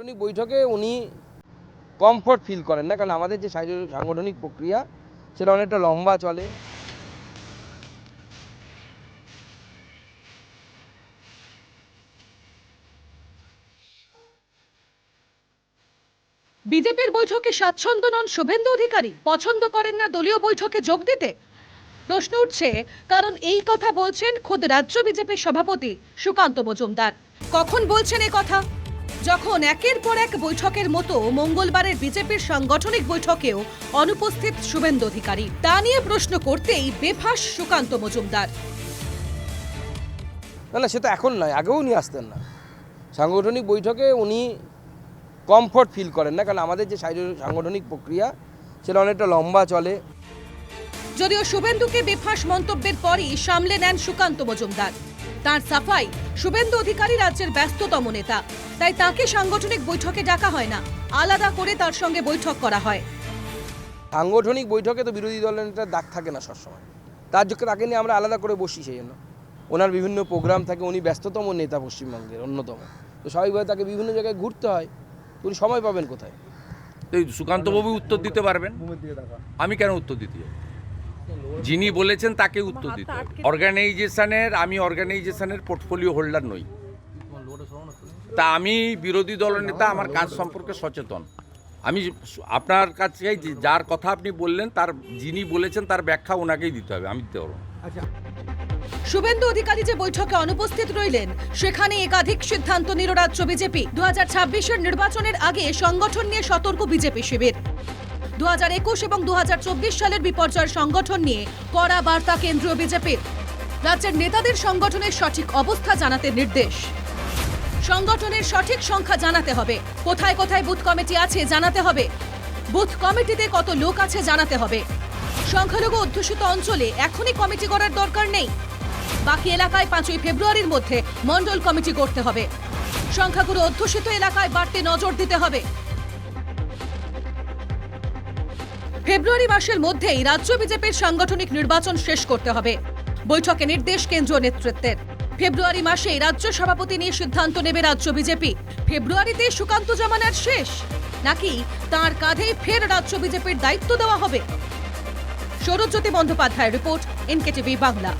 সাংগঠনিক বৈঠকে উনি কমফোর্ট ফিল করেন না, কারণ আমাদের যে সাংগঠনিক প্রক্রিয়া, সেটা অনেকটা লম্বা চলে। বিজেপির বৈঠকে স্বাচ্ছন্দ্য নন শুভেন্দু অধিকারী। পছন্দ করেন না দলীয় বৈঠকে যোগ দিতে। প্রশ্ন উঠছে, কারণ এই কথা বলছেন খোদ রাজ্য বিজেপির সভাপতি সুকান্ত মজুমদার। কখন বলছেন এ কথা? যখন একের পর এক বৈঠকের মতো মঙ্গলবারের বিজেপির সাংগঠনিক বৈঠকেও অনুপস্থিত শুভেন্দু অধিকারী তা নিয়ে প্রশ্ন করতেই বেফাস সুকান্ত মজুমদার। না না সেটা এখন নয় আগেও উনি আসতেন না। সাংগঠনিক বৈঠকে উনি কমফোর্ট ফিল করেন না কারণ আমাদের যে সাংগঠনিক প্রক্রিয়া সেটা অনেকটা লম্বা চলে। যদিও শুভেন্দুকে বেফাস মন্তব্যের পরই সামলে নেন সুকান্ত মজুমদার। তার সাফাই শুভেন্দু অধিকারী রাজ্যের ব্যস্ততম নেতা। তাই তাকে সাংগঠনিক বৈঠকে ডাকা হয় না। আলাদা করে তার সঙ্গে বৈঠক করা হয়। সাংগঠনিক বৈঠকে তো বিরোধী দলের নেতার ডাক থাকে না সবসময়। তার জন্য তাকে নিয়ে আমরা আলাদা করে বসি সেই জন্য। ওনার বিভিন্ন প্রোগ্রাম থাকে উনি ব্যস্ততম নেতা পশ্চিমবঙ্গের অন্যতম। তো স্বাভাবিকভাবে তাকে বিভিন্ন জায়গায় ঘুরতে হয়। উনি সময় পাবেন কোথায়? এই সুকান্তবাবু উত্তর দিতে পারবেন। আমি কেন উত্তর দিতে যাব? যিনি বলেছেন তাকে উত্তর দিতে অর্গানাইজেশনের আমি অর্গানাইজেশনের পোর্টফোলিও হোল্ডার নই। তা আমি বিরোধী দলনেতা আমার কাজ সম্পর্কে সচেতন। আমি আপনার কাছে যে- যার কথা আপনি বললেন তার যিনি বলেছেন তার ব্যাখ্যা ওনাকেই দিতে হবে। আমি দিতে পারব না। শুভেন্দু অধিকারী যে বৈঠকে অনুপস্থিত রইলেন সেখানে একাধিক সিদ্ধান্ত নিল রাজ্য বিজেপি। দু হাজার ছাব্বিশের নির্বাচনের আগে সংগঠন নিয়ে সতর্ক বিজেপি শিবির। দু হাজার একুশ এবং দু হাজার চব্বিশ সালের বিপর্যয়ের সংগঠন নিয়ে কড়া বার্তা কেন্দ্রীয় বিজেপির। রাজ্যের নেতাদের সংগঠনের সঠিক অবস্থা জানাতে নির্দেশ। সংগঠনের সঠিক সংখ্যা জানাতে হবে। কোথায় কোথায় বুথ কমিটি আছে জানাতে হবে। বুথ কমিটিতে কত লোক আছে জানাতে হবে। সংখ্যালঘু অধ্যুষিত অঞ্চলে এখনই কমিটি করার দরকার নেই। বাকি এলাকায় পাঁচই ফেব্রুয়ারির মধ্যে মন্ডল কমিটি করতে হবে। সংখ্যাগুরু অধ্যুষিত এলাকায় বাড়তি নজর দিতে হবে। ফেব্রুয়ারি মাসের মধ্যেই রাজ্য বিজেপির সাংগঠনিক নির্বাচন শেষ করতে হবে। বৈঠকে নির্দেশ কেন্দ্রীয় নেতৃত্বের। ফেব্রুয়ারি মাসে রাজ্য সভাপতি নিয়ে সিদ্ধান্ত নেবে রাজ্য বিজেপি। ফেব্রুয়ারিতে সুকান্ত জামানার শেষ। নাকি তার কাঁধেই ফের রাজ্য বিজেপির দায়িত্ব দেওয়া হবে? Sourajyoti Bandyopadhyay report, NKTV Bangla.